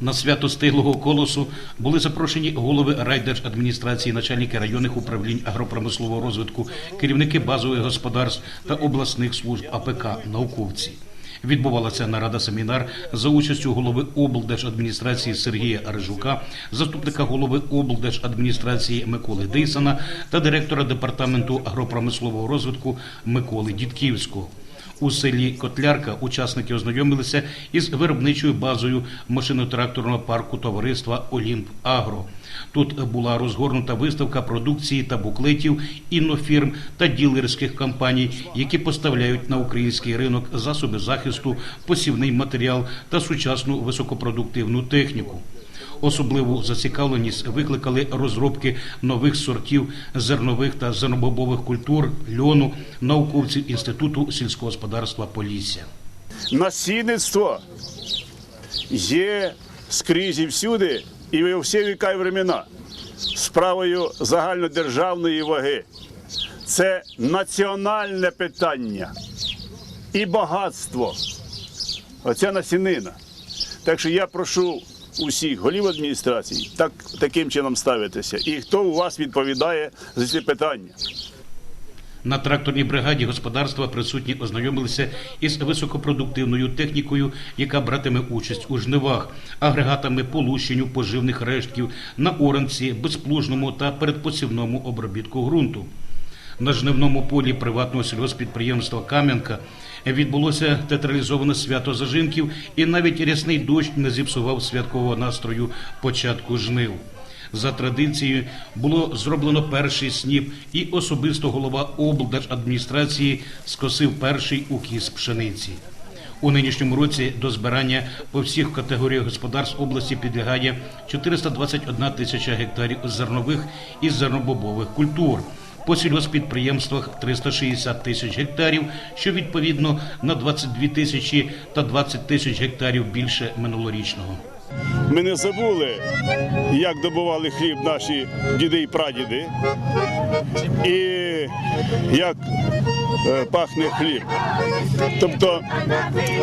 На свято стиглого колосу були запрошені голови райдержадміністрації, начальники районних управлінь агропромислового розвитку, керівники базових господарств та обласних служб АПК, науковці. Відбувалася нарада семінар за участю голови облдержадміністрації Сергія Арижука, заступника голови облдержадміністрації Миколи Дейсана та директора департаменту агропромислового розвитку Миколи Дідківського. У селі Котлярка учасники ознайомилися із виробничою базою машино-тракторного парку товариства Олімп Агро. Тут була розгорнута виставка продукції та буклетів іннофірм та ділерських компаній, які поставляють на український ринок засоби захисту, посівний матеріал та сучасну високопродуктивну техніку. Особливу зацікавленість викликали розробки нових сортів зернових та зернобобових культур льону науковців Інституту сільського господарства Полісся. насінництво є скрізь і всюди, і у всі віка і времена справою загальнодержавної ваги. Це національне питання і багатство. Оця насінина. Так що я прошу усіх голів адміністрації так, таким чином ставитися. І хто у вас відповідає за ці питання? На тракторній бригаді господарства присутні ознайомилися із високопродуктивною технікою, яка братиме участь у жнивах, агрегатами по лущенню поживних рештків на оранці, безплужному та передпосівному обробітку ґрунту. На жнивному полі приватного сільгоспідприємства Кам'янка відбулося театралізоване свято зажинків, і навіть рясний дощ не зіпсував святкового настрою початку жнив. За традицією було зроблено перший сніп, і особисто голова облдержадміністрації скосив перший укіс пшениці. У нинішньому році до збирання по всіх категоріях господарств області підлягає 421 тисяча гектарів зернових і зернобобових культур. По сільгоспідприємствах 360 тисяч гектарів, що відповідно на 22 тисячі та 20 тисяч гектарів більше минулорічного. Ми не забули, як добували хліб наші діди і прадіди, і як е, пахне хліб. Тобто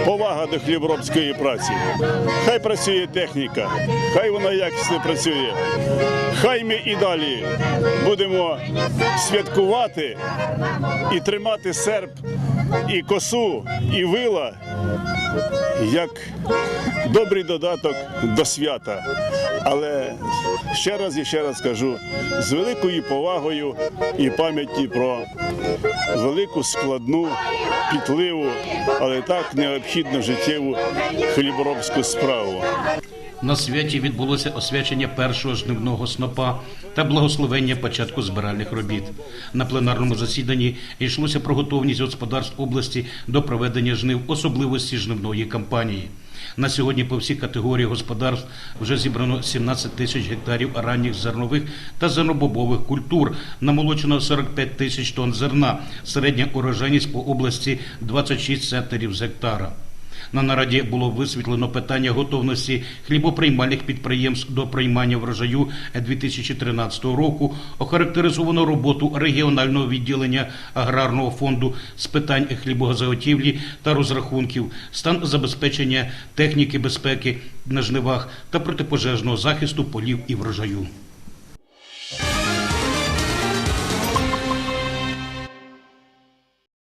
повага до хліборобської праці. Хай працює техніка, хай вона якісно працює. Хай ми і далі будемо святкувати і тримати серп, і косу, і вила як добрий додаток до свята. Але ще раз і ще раз кажу, з великою повагою і пам'яті про велику складну, пітливу, але так необхідну життєву хліборобську справу. На святі відбулося освячення першого жнивного снопа та благословення початку збиральних робіт. На пленарному засіданні йшлося про готовність господарств області до проведення жнив особливості жнивної кампанії. На сьогодні по всіх категоріях господарств вже зібрано 17 тисяч гектарів ранніх зернових та зернобобових культур, намолочено 45 тисяч тонн зерна, середня урожайність по області 26 центнерів з гектара. На нараді було висвітлено питання готовності хлібоприймальних підприємств до приймання врожаю 2013 року, охарактеризовано роботу регіонального відділення аграрного фонду з питань хлібозаготівлі та розрахунків, стан забезпечення техніки безпеки на жнивах та протипожежного захисту полів і врожаю.